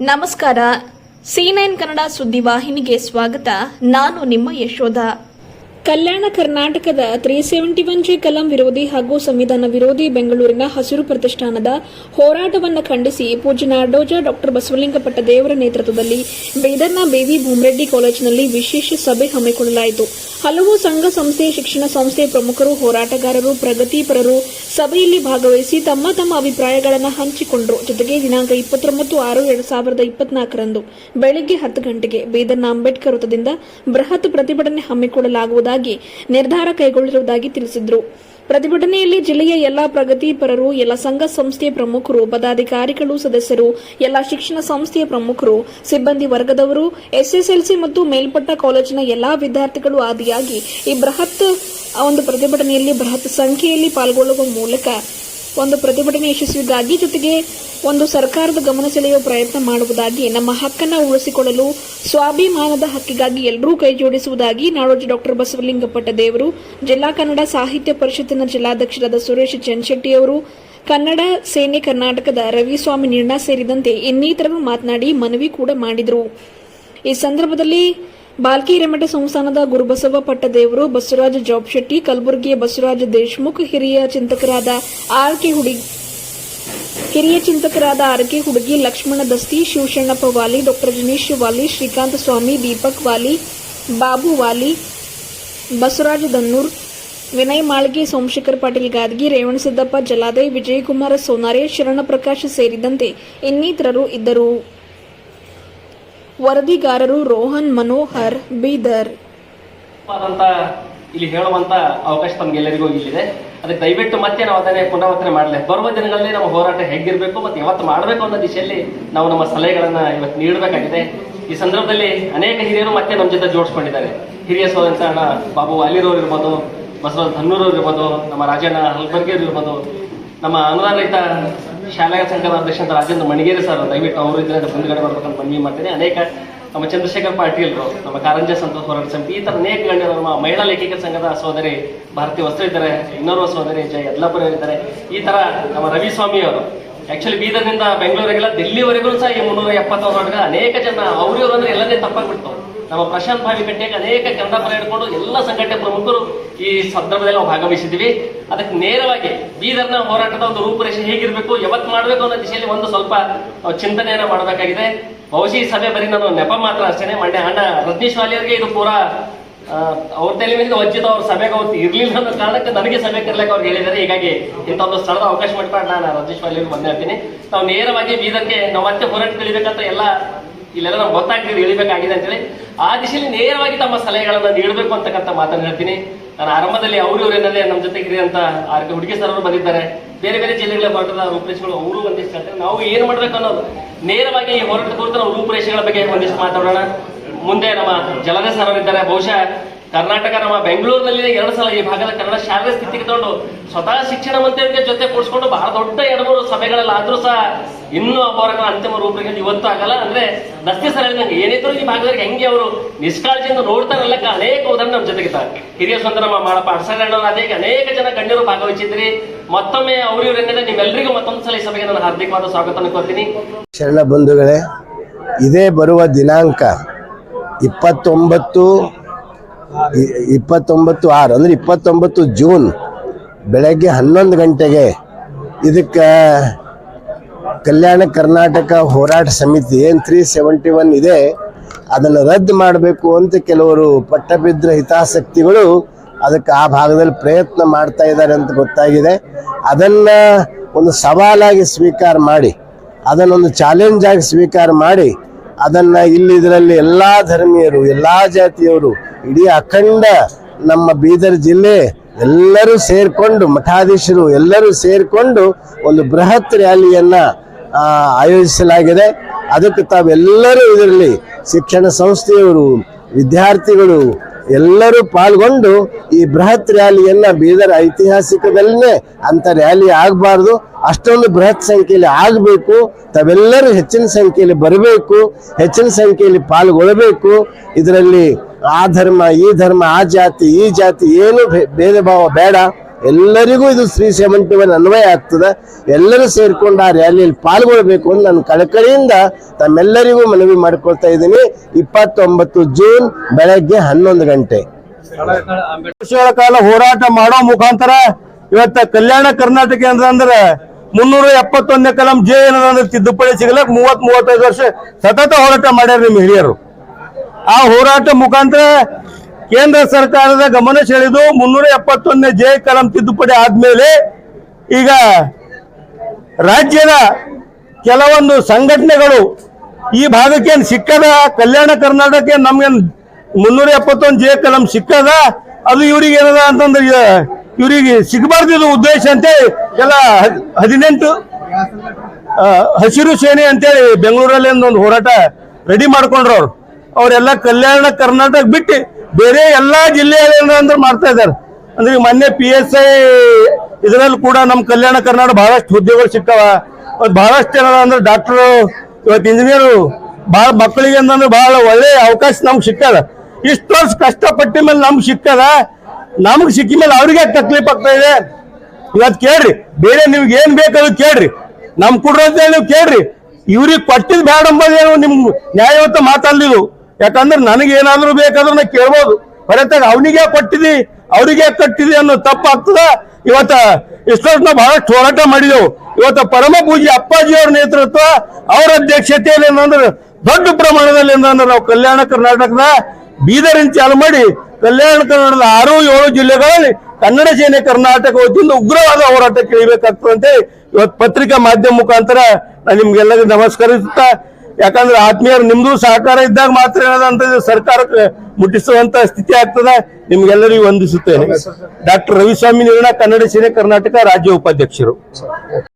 ನಮಸ್ಕಾರ. C nine Kannada ಸುದ್ದಿವಾಹಿನಿಗೆ ಸ್ವಾಗತ. ನಾನು ನಿಮ್ಮ ಯಶೋಧ. ಕಲ್ಯಾಣ ಕರ್ನಾಟಕದ ತ್ರೀ ಸೆವೆಂಟಿ ಒನ್ ಜೆ ಕಲಂ ವಿರೋಧಿ ಹಾಗೂ ಸಂವಿಧಾನ ವಿರೋಧಿ ಬೆಂಗಳೂರಿನ ಹಸಿರು ಪ್ರತಿಷ್ಠಾನದ ಹೋರಾಟವನ್ನು ಖಂಡಿಸಿ ಪೂಜ್ಯ ನಾಡೋಜ ಡಾಕ್ಟರ್ ಬಸವಲಿಂಗಪಟ್ಟ ದೇವರ ನೇತೃತ್ವದಲ್ಲಿ ಬೀದರ್ನ ಬೇವಿ ಭೂಮರೆಡ್ಡಿ ಕಾಲೇಜಿನಲ್ಲಿ ವಿಶೇಷ ಸಭೆ ಹಮ್ಮಿಕೊಳ್ಳಲಾಯಿತು. ಹಲವು ಸಂಘ ಸಂಸ್ಥೆ ಶಿಕ್ಷಣ ಸಂಸ್ಥೆ ಪ್ರಮುಖರು, ಹೋರಾಟಗಾರರು, ಪ್ರಗತಿಪರರು ಸಭೆಯಲ್ಲಿ ಭಾಗವಹಿಸಿ ತಮ್ಮ ತಮ್ಮ ಅಭಿಪ್ರಾಯಗಳನ್ನು ಹಂಚಿಕೊಂಡರು. ಜೊತೆಗೆ ದಿನಾಂಕ ಇಪ್ಪತ್ತೊಂಬತ್ತು ಆರು ಎರಡು ಸಾವಿರದ ಇಪ್ಪತ್ನಾಲ್ಕರಂದು ಬೆಳಗ್ಗೆ ಹತ್ತು ಗಂಟೆಗೆ ಬೀದರ್ನ ಅಂಬೇಡ್ಕರ್ ವೃತ್ತದಿಂದ ಬೃಹತ್ ಪ್ರತಿಭಟನೆ ಹಮ್ಮಿಕೊಳ್ಳಲಾಗುವುದಾಗಿ ನಿರ್ಧಾರ ಕೈಗೊಳ್ಳಿರುವುದಾಗಿ ತಿಳಿಸಿದರು. ಪ್ರತಿಭಟನೆಯಲ್ಲಿ ಜಿಲ್ಲೆಯ ಎಲ್ಲಾ ಪ್ರಗತಿಪರರು ಎಲ್ಲ ಸಂಘ ಸಂಸ್ಥೆಯ ಪ್ರಮುಖರು, ಪದಾಧಿಕಾರಿಗಳು, ಸದಸ್ಯರು, ಎಲ್ಲ ಶಿಕ್ಷಣ ಸಂಸ್ಥೆಯ ಪ್ರಮುಖರು, ಸಿಬ್ಬಂದಿ ವರ್ಗದವರು, ಎಸ್ಎಸ್ಎಲ್ಸಿ ಮತ್ತು ಮೇಲ್ಪಟ್ಟ ಕಾಲೇಜಿನ ಎಲ್ಲಾ ವಿದ್ಯಾರ್ಥಿಗಳು ಆದಿಯಾಗಿ ಈ ಬೃಹತ್ ಒಂದು ಪ್ರತಿಭಟನೆಯಲ್ಲಿ ಬೃಹತ್ ಸಂಖ್ಯೆಯಲ್ಲಿ ಪಾಲ್ಗೊಳ್ಳುವ ಮೂಲಕ ಒಂದು ಪ್ರತಿಭಟನೆ ಯಶಸ್ವಿಗಾಗಿ ಜೊತೆಗೆ ಒಂದು ಸರ್ಕಾರದ ಗಮನ ಸೆಳೆಯುವ ಪ್ರಯತ್ನ ಮಾಡುವುದಾಗಿ, ನಮ್ಮ ಹಕ್ಕನ್ನು ಉಳಿಸಿಕೊಳ್ಳಲು ಸ್ವಾಭಿಮಾನದ ಹಕ್ಕಿಗಾಗಿ ಎಲ್ಲರೂ ಕೈ ಜೋಡಿಸುವುದಾಗಿ ನಾಡೋಜ ಡಾಕ್ಟರ್ ಬಸವಲಿಂಗಪಟ್ಟ ದೇವರು, ಜಿಲ್ಲಾ ಕನ್ನಡ ಸಾಹಿತ್ಯ ಪರಿಷತ್ತಿನ ಜಿಲ್ಲಾಧ್ಯಕ್ಷರಾದ ಸುರೇಶ್ ಚನ್ಶೆಟ್ಟಿ ಅವರು, ಕನ್ನಡ ಸೇನೆ ಕರ್ನಾಟಕದ ರವಿಸ್ವಾಮಿ ನಿರ್ಣಾ ಸೇರಿದಂತೆ ಇನ್ನಿತರರು ಮಾತನಾಡಿ ಮನವಿ ಕೂಡ ಮಾಡಿದರು. ಈ ಸಂದರ್ಭದಲ್ಲಿ ಬಾಲ್ಕಿ ಹಿರೇಮಠ ಸಂಸ್ಥಾನದ ಗುರುಬಸವ ಪಟ್ಟದೇವರು ಬಸವರಾಜ ಜಾಬ್ ಶೆಟ್ಟಿ ಕಲಬುರಗಿಯ ಬಸವರಾಜ ದೇಶಮುಖ್, ಹಿರಿಯ ಚಿಂತಕರಾದ ಆರ್ ಕೆ ಹುಡಿ, ಹಿರಿಯ ಚಿಂತಕರಾದ ಆರ್ ಕೆ ಹುಡುಗಿ ಲಕ್ಷ್ಮಣ ದಸ್ತಿ ಶಿವಶಣ್ಣಪ್ಪ ವಾಲಿ, ಡಾಕ್ಟರ್ ಜನೀಶ್ ವಾಲಿ, ಶ್ರೀಕಾಂತ ಸ್ವಾಮಿ, ದೀಪಕ್ ವಾಲಿ, ಬಾಬು ವಾಲಿ, ಬಸವರಾಜ ದನ್ನೂರ್, ವಿನಯ್ ಮಾಳ್ಗೆ, ಸೋಮಶೇಖರ್ ಪಾಟೀಲ್ ಗಾದಗಿ ರೇವಣಸಿದ್ದಪ್ಪ ಜಲಾದೆ ವಿಜಯಕುಮಾರ ಸೋನಾರೆ, ಶರಣಪ್ರಕಾಶ್ ಸೇರಿದಂತೆ ಇನ್ನಿತರರು ಇದ್ದರು. ವರದಿಗಾರರು ರೋಹನ್, ಮನೋಹರ್, ಬೀದರ್. ಇಲ್ಲಿ ಹೇಳುವಂತ ಅವಕಾಶ ತಮ್ಗೆಲ್ಲರಿಗೂ ಇಲ್ಲಿದೆ. ಅದಕ್ಕೆ ದಯವಿಟ್ಟು ಮತ್ತೆ ನಾವು ಅದನ್ನೇ ಪುನರಾವರ್ತನೆ ಮಾಡಲೇ. ಬರುವ ದಿನಗಳಲ್ಲಿ ನಮ್ಮ ಹೋರಾಟ ಹೇಗಿರಬೇಕು ಮತ್ತೆ ಯಾವತ್ತು ಮಾಡಬೇಕು ಅನ್ನೋ ದಿಶೆಯಲ್ಲಿ ನಾವು ನಮ್ಮ ಸಲಹೆಗಳನ್ನ ಇವತ್ತು ನೀಡಬೇಕಾಗಿದೆ. ಈ ಸಂದರ್ಭದಲ್ಲಿ ಅನೇಕ ಹಿರಿಯರು ಮತ್ತೆ ನಮ್ಮ ಜೊತೆ ಜೋಡಿಸ್ಕೊಂಡಿದ್ದಾರೆ. ಹಿರಿಯ ಅಣ್ಣ ಬಾಬು ಅಲಿರೋರು ಇರ್ಬೋದು, ಬಸವರಾಜ್ ಧನ್ನೂರವ್ರು ಇರ್ಬೋದು, ನಮ್ಮ ರಾಜಣ್ಣ ಹಲ್ಬರ್ಗಿಯವ್ರು ಇರ್ಬೋದು, ನಮ್ಮ ಅನುದಾನ ರಹಿತ ಶಾಲಾ ಸಂಘದ ಅಧ್ಯಕ್ಷ ರಾಜೇಂದ್ರ ಮಣಿಗೇರಿ ಸರ್, ದಯವಿಟ್ಟು ಅವರು ಇದ್ರೆ ಮುಂದ್ಗಡೆ ಬರ್ಬೇಕಂತ ಮನವಿ ಮಾಡ್ತೇನೆ. ಅನೇಕ ನಮ್ಮ ಚಂದ್ರಶೇಖರ್ ಪಾಟೀಲ್ರು ನಮ್ಮ ಕಾರಂಜ ಸಂತೋಷ ಹೋರಾಟ ಸಮಿತಿ, ಈ ತರ ಅನೇಕ ಗಣ್ಯರು ನಮ್ಮ ಮಹಿಳಾ ಲೇಖಿಕ ಸಂಘದ ಸಹೋದರಿ ಭಾರತಿ ವಸ್ತ್ರ ಇದ್ದಾರೆ, ಇನ್ನೋರ್ವ ಸಹೋದರಿ ಜಯ ಯದ್ಲಾಪುರ ಇದ್ದಾರೆ. ಈ ತರ ನಮ್ಮ ರವಿ ಸ್ವಾಮಿ ಅವರು ಆಕ್ಚುಲಿ ಬೀದರ್ನಿಂದ ಬೆಂಗಳೂರಿಗೆಲ್ಲ ದಿಲ್ಲಿವರೆಗೂ ಸಹ ಈ ಮುನ್ನೂರ ಎಪ್ಪತ್ತು ಹೊರಗ ಅನೇಕ ಜನ, ಅವ್ರಿವ್ರು ಅಂದ್ರೆ ಎಲ್ಲದೇ ತಪ್ಪಾಗ್ಬಿಡ್ತಾವ ನಮ್ಮ ಪ್ರಶಾಂತ್ ಭಾವಿ ಕಟ್ಟೆಗೆ ಅನೇಕ ಕನ್ನಡ ಪರ ಹಿಡ್ಕೊಂಡು ಎಲ್ಲ ಸಂಘಟನೆ ಪ್ರಮುಖರು ಈ ಸಂದರ್ಭದಲ್ಲಿ ನಾವು ಭಾಗವಹಿಸಿದ್ವಿ ಅದಕ್ಕೆ ನೇರವಾಗಿ ಬೀದರ್ನ ಹೋರಾಟದ ಒಂದು ರೂಪುರೇಷೆ ಹೇಗಿರಬೇಕು ಯಾವತ್ತು ಮಾಡಬೇಕು ಅನ್ನೋ ದಿಶೆಯಲ್ಲಿ ಒಂದು ಸ್ವಲ್ಪ ಚಿಂತನೆಯನ್ನು ಮಾಡಬೇಕಾಗಿದೆ. ಬಹುಶಃ ಸಭೆ ಬರೀ ನಾನು ನೆಪ ಮಾತ್ರ ಅಷ್ಟೇನೆ. ಮಂಡ್ಯ ಅಣ್ಣ ರತ್ನೀಶ್ ವಾಲಿಯವರಿಗೆ ಇದು ಪೂರಾ ಅವ್ರ ತಲೆ ವಂಚಿತ ಅವ್ರ ಸಭೆಗೆ ಅವತ್ತು ಇರಲಿಲ್ಲ ಅನ್ನೋ ಕಾರಣಕ್ಕೆ ನನಗೆ ಸಭೆ ಕರ್ಲಕ್ಕೆ ಅವ್ರು ಹೇಳಿದ್ದಾರೆ. ಹೀಗಾಗಿ ಇಂಥ ಒಂದು ಸ್ಥಳದ ಅವಕಾಶ ಮಾಡ್ಕೊಂಡು ನಾನು ರಜೇಶ್ ವಾಲಿಯವ್ರಿಗೆ ಬಂದಿರ್ತೀನಿ ನಾವು ನೇರವಾಗಿ ಬೀದರ್ಗೆ ನಾವು ಮತ್ತೆ ಹೋರಾಟ ತಿಳಿಬೇಕಂತ ಎಲ್ಲ ಇಲ್ಲೆಲ್ಲ ನಾವು ಗೊತ್ತಾಗ್ತಿದೆ ಇಳಿಬೇಕಾಗಿದೆ ಅಂತೇಳಿ ಆ ದಿಶೆಯಲ್ಲಿ ನೇರವಾಗಿ ತಮ್ಮ ಸಲಹೆಗಳನ್ನ ನೀಡಬೇಕು ಅಂತಕ್ಕಂಥ ಮಾತನ್ನು ಹೇಳ್ತೀನಿ. ನಾನು ಆರಂಭದಲ್ಲಿ ಅವರು ಇವರು ಏನಂದ್ರೆ ನಮ್ಮ ಜೊತೆಗೆ ಅಂತ ಆರ್ ಕೆ ಹುಡುಗಿ ಸರ್ ಅವರು ಬಂದಿದ್ದಾರೆ. ಬೇರೆ ಬೇರೆ ಜಿಲ್ಲೆಗಳ ಹೋರಾಟದ ರೂಪರೇಷೆಗಳು ಅವರು ಒಂದಿಷ್ಟು ಹೇಳ್ತಾರೆ. ನಾವು ಏನು ಮಾಡಬೇಕು ಅನ್ನೋದು ನೇರವಾಗಿ ಹೋರಾಟ ಕುರಿತು ನಾವು ರೂಪರೇಷೆಗಳ ಬಗ್ಗೆ ಒಂದಿಷ್ಟು ಮಾತಾಡೋಣ. ಮುಂದೆ ನಮ್ಮ ಜಲದ ಸರ್ ಅವರಿದ್ದಾರೆ. ಬಹುಶಃ ಕರ್ನಾಟಕ ನಮ್ಮ ಬೆಂಗಳೂರಿನಲ್ಲಿ ಎರಡು ಸಲ ಈ ಭಾಗದ ಕನ್ನಡ ಶಾಲೆ ಸ್ಥಿತಿಗೆ ತಗೊಂಡು ಸ್ವತಃ ಶಿಕ್ಷಣ ಮಂತ್ರಿಯವರಿಗೆ ಜೊತೆ ಕೂಡಿಸ್ಕೊಂಡು ಬಹಳ ದೊಡ್ಡ ಎರಡು ಮೂರು ಸಭೆಗಳಲ್ಲಿ ಆದ್ರೂ ಸಹ ಇನ್ನೂ ಹೋರಾಟ ಅಂತಿಮ ರೂಪರೇಖೆ ಇವತ್ತು ಆಗಲ್ಲ. ಅಂದ್ರೆ ದಸ್ತಿ ಸರ್ ಹೇಳಿದಂಗೆ ಏನಿದ್ರು ಈ ಭಾಗದಲ್ಲಿ ಹೆಂಗೆ ಅವರು ನಿಷ್ಕಾಳಜಿಯಿಂದ ನೋಡ್ತಾರಲ್ಲ ಅನೇಕ ಉದಾಹರಣೆ ನಮ್ಮ ಜೊತೆಗೆ ಹಿರಿಯ ಸ್ವಂತ ನಮ್ಮ ಮಾಡಪ್ಪ ಅದೇ ಅನೇಕ ಜನ ಗಣ್ಯರು ಭಾಗವಹಿಸಿದ್ರಿ. ಮತ್ತೊಮ್ಮೆ ಅವರು ಇವರೇನಿದೆ ನಿಮ್ಮೆಲ್ಲರಿಗೂ ಮತ್ತೊಂದು ಸಲ ಈ ಸಭೆಗೆ ನಾನು ಹಾರ್ದಿಕವಾದ ಸ್ವಾಗತ ಕೋರ್ತೀನಿ. ಶರಣ ಬಂಧುಗಳೇ, ಇದೇ ಬರುವ ದಿನಾಂಕ ಇಪ್ಪತ್ತೊಂಬತ್ತು ಇಪ್ಪತ್ತೊಂಬತ್ತು ಆರು, ಅಂದರೆ ಇಪ್ಪತ್ತೊಂಬತ್ತು ಜೂನ್ ಬೆಳಗ್ಗೆ ಹನ್ನೊಂದು ಗಂಟೆಗೆ ಇದಕ್ಕೆ ಕಲ್ಯಾಣ ಕರ್ನಾಟಕ ಹೋರಾಟ ಸಮಿತಿ ಏನು ತ್ರೀ ಸೆವೆಂಟಿ ಒನ್ ಇದೆ, ಅದನ್ನು ರದ್ದು ಮಾಡಬೇಕು ಅಂತ ಕೆಲವರು ಪಟ್ಟಬಿದ್ರ ಹಿತಾಸಕ್ತಿಗಳು ಅದಕ್ಕೆ ಆ ಭಾಗದಲ್ಲಿ ಪ್ರಯತ್ನ ಮಾಡ್ತಾ ಇದ್ದಾರೆ ಅಂತ ಗೊತ್ತಾಗಿದೆ. ಅದನ್ನು ಒಂದು ಸವಾಲಾಗಿ ಸ್ವೀಕಾರ ಮಾಡಿ, ಅದನ್ನೊಂದು ಚಾಲೆಂಜ್ ಆಗಿ ಸ್ವೀಕಾರ ಮಾಡಿ, ಅದನ್ನ ಇಲ್ಲಿ ಇದರಲ್ಲಿ ಎಲ್ಲಾ ಧರ್ಮೀಯರು, ಎಲ್ಲಾ ಜಾತಿಯವರು ಇಡೀ ಅಖಂಡ ನಮ್ಮ ಬೀದರ್ ಜಿಲ್ಲೆ ಎಲ್ಲರೂ ಸೇರಿಕೊಂಡು, ಮಠಾಧೀಶರು ಎಲ್ಲರೂ ಸೇರಿಕೊಂಡು ಒಂದು ಬೃಹತ್ ರ್ಯಾಲಿಯನ್ನ ಆಯೋಜಿಸಲಾಗಿದೆ. ಅದಕ್ಕೆ ತಾವೆಲ್ಲರೂ ಇದರಲ್ಲಿ ಶಿಕ್ಷಣ ಸಂಸ್ಥೆಯವರು, ವಿದ್ಯಾರ್ಥಿಗಳು ಎಲ್ಲರೂ ಪಾಲ್ಗೊಂಡು ಈ ಬೃಹತ್ ರ್ಯಾಲಿಯನ್ನ ಬೀದರ್ ಐತಿಹಾಸಿಕದಲ್ಲೇ ಅಂತ ರ್ಯಾಲಿ ಆಗಬಾರ್ದು. ಅಷ್ಟೊಂದು ಬೃಹತ್ ಸಂಖ್ಯೆಯಲ್ಲಿ ಆಗಬೇಕು. ತಾವೆಲ್ಲರೂ ಹೆಚ್ಚಿನ ಸಂಖ್ಯೆಯಲ್ಲಿ ಬರಬೇಕು, ಹೆಚ್ಚಿನ ಸಂಖ್ಯೆಯಲ್ಲಿ ಪಾಲ್ಗೊಳ್ಳಬೇಕು. ಇದರಲ್ಲಿ ಆ ಧರ್ಮ, ಈ ಧರ್ಮ, ಆ ಜಾತಿ, ಈ ಜಾತಿ, ಏನು ಭೇದ ಭಾವ ಬೇಡ. ಎಲ್ಲರಿಗೂ ಇದು ಶ್ರೀ ಸೆವೆಂಟಿ ಒನ್ ಅನ್ವಯ ಆಗ್ತದೆ. ಎಲ್ಲರೂ ಸೇರ್ಕೊಂಡು ಆ ರ್ಯಾಲಿಯಲ್ಲಿ ಪಾಲ್ಗೊಳ್ಬೇಕು ಅಂತ ನಾನು ಕಳಕಳಿಯಿಂದ ತಮ್ಮೆಲ್ಲರಿಗೂ ಮನವಿ ಮಾಡ್ಕೊಳ್ತಾ ಇದ್ದೀನಿ. ಇಪ್ಪತ್ತೊಂಬತ್ತು ಜೂನ್ ಬೆಳಗ್ಗೆ ಹನ್ನೊಂದು ಗಂಟೆ. ವರ್ಷಗಳ ಕಾಲ ಹೋರಾಟ ಮಾಡೋ ಮುಖಾಂತರ ಇವತ್ತ ಕಲ್ಯಾಣ ಕರ್ನಾಟಕ ಅಂದ್ರೆ ಮುನ್ನೂರ ಎಪ್ಪತ್ತೊಂದನೇ ಕಲಂ ಜೆ ಏನಂದ್ರೆ ತಿದ್ದುಪಡಿ ಸಿಗಲಕ್ ಮೂವತ್ ಮೂವತ್ತೈದು ವರ್ಷ ಸತತ ಹೋರಾಟ ಮಾಡ್ಯಾರ ನಿಮ್ಮ ಹಿರಿಯರು. ಆ ಹೋರಾಟ ಮುಖಾಂತರ ಕೇಂದ್ರ ಸರ್ಕಾರದ ಗಮನ ಸೆಳೆದು ಮುನ್ನೂರ ಎಪ್ಪತ್ತೊಂದನೇ ಜೆ ಕಲಂ ತಿದ್ದುಪಡಿ ಆದ್ಮೇಲೆ ಈಗ ರಾಜ್ಯದ ಕೆಲವೊಂದು ಸಂಘಟನೆಗಳು ಈ ಭಾಗಕ್ಕೆ ಏನ್ ಸಿಕ್ಕದ? ಕಲ್ಯಾಣ ಕರ್ನಾಟಕಕ್ಕೆ ನಮ್ಗೆ ಮುನ್ನೂರ ಎಪ್ಪತ್ತೊಂದು ಜೆ ಕಲಂ ಸಿಕ್ಕದ? ಅದು ಇವ್ರಿಗೆ ಏನದ ಅಂತಂದ್ರೆ ಇವರಿಗೆ ಸಿಗಬಾರ್ದು ಉದ್ದೇಶ ಅಂತೇಳಿ ಎಲ್ಲ ಹದಿನೆಂಟು ಹಸಿರು ಸೇನೆ ಅಂತೇಳಿ ಬೆಂಗಳೂರಲ್ಲಿ ಒಂದು ಹೋರಾಟ ರೆಡಿ ಮಾಡ್ಕೊಂಡ್ರು ಅವ್ರು ಅವರೆಲ್ಲ ಕಲ್ಯಾಣ ಕರ್ನಾಟಕ ಬಿಟ್ಟು ಬೇರೆ ಎಲ್ಲಾ ಜಿಲ್ಲೆಯಲ್ಲಿ ಅಂದ್ರೆ ಮಾಡ್ತಾ ಇದ್ದಾರೆ. ಅಂದ್ರೆ ಈಗ ಮೊನ್ನೆ ಪಿ ಎಸ್ ಐ ಇದರಲ್ಲಿ ಕೂಡ ನಮ್ಮ ಕಲ್ಯಾಣ ಕರ್ನಾಟಕ ಬಹಳಷ್ಟು ಹುದ್ದೆಗಳು ಇವತ್ತು ಬಹಳಷ್ಟು ಜನ ಅಂದ್ರೆ ಡಾಕ್ಟರ್ ಇವತ್ತು ಇಂಜಿನಿಯರು ಬಹಳ ಮಕ್ಕಳಿಗೆ ಅಂತಂದ್ರೆ ಬಹಳ ಒಳ್ಳೆ ಅವಕಾಶ ನಮ್ಗೆ ಸಿಕ್ಕದ. ಇಷ್ಟು ವರ್ಷ ಕಷ್ಟಪಟ್ಟ ಮೇಲೆ ನಮ್ಗೆ ಸಿಕ್ಕದ. ನಮ್ಗೆ ಸಿಕ್ಕಿದ ಮೇಲೆ ಅವ್ರಿಗೆ ತಕ್ಲೀಫ್ ಆಗ್ತಾ ಇದೆ? ಇವತ್ತು ಕೇಳ್ರಿ. ಬೇರೆ ನಿಮ್ಗೆ ಏನ್ ಬೇಕಾದ್ರು ಕೇಳ್ರಿ. ನಮ್ ಕೊಡ್ರಿ ನೀವು ಕೇಳ್ರಿ. ಇವ್ರಿಗೆ ಕೊಟ್ಟಿದ್ ಬೇಡ ಅಂಬೋದೇನು ನಿಮ್ಗೆ ನ್ಯಾಯವಂತ ಮಾತಲ್ಲಿದು ಯಾಕಂದ್ರೆ ನನಗೆ ಏನಾದ್ರೂ ಬೇಕಾದ್ರೂ ನಾ ಕೇಳ್ಬೋದು. ಹೊರತಾಗ ಅವನಿಗೆ ಕೊಟ್ಟಿದಿ, ಅವರಿಗೆ ಕಟ್ಟಿದಿ ಅನ್ನೋ ತಪ್ಪಾಗ್ತದ. ಇವತ್ತ ಇಷ್ಟೊತ್ತು ನಾವು ಬಹಳಷ್ಟು ಹೋರಾಟ ಮಾಡಿದೆವು. ಇವತ್ತ ಪರಮ ಪೂಜೆ ಅಪ್ಪಾಜಿ ಅವ್ರ ನೇತೃತ್ವ ಅವರ ಅಧ್ಯಕ್ಷತೆಯಲ್ಲಿ ಏನಂದ್ರೆ ದೊಡ್ಡ ಪ್ರಮಾಣದಲ್ಲಿ ಏನಂದ್ರೆ ನಾವು ಕಲ್ಯಾಣ ಕರ್ನಾಟಕದ ಬೀದರಿಂದ ಚಾಲು ಮಾಡಿ ಕಲ್ಯಾಣ ಕರ್ನಾಟಕದ ಆರು ಏಳು ಜಿಲ್ಲೆಗಳಲ್ಲಿ ಕನ್ನಡ ಸೇನೆ ಕರ್ನಾಟಕ ವತಿಯಿಂದ ಉಗ್ರವಾದ ಹೋರಾಟ ಕೇಳಬೇಕಾಗ್ತದೆ ಅಂತ ಇವತ್ತು ಪತ್ರಿಕಾ ಮಾಧ್ಯಮ ಮುಖಾಂತರ ನಾನು ನಿಮ್ಗೆಲ್ಲರಿಗೂ ನಮಸ್ಕರಿಸುತ್ತಾ ಯಾಕಂದ್ರೆ ಆತ್ಮೀಯರು ನಿಮ್ದು ಸಹಕಾರ ಇದ್ದಾಗ ಮಾತ್ರ ಏನದಂತ ಸರ್ಕಾರಕ್ಕೆ ಮುಟ್ಟಿಸುವಂತ ಸ್ಥಿತಿ ಆಗ್ತದೆ. ನಿಮ್ಗೆಲ್ಲರಿಗೂ ವಂದಿಸುತ್ತೇನೆ. ಡಾಕ್ಟರ್ ರವಿಸ್ವಾಮಿ ನಿರ್ಣ ಕನ್ನಡ ಸೇನೆ ಕರ್ನಾಟಕ ರಾಜ್ಯ ಉಪಾಧ್ಯಕ್ಷರು.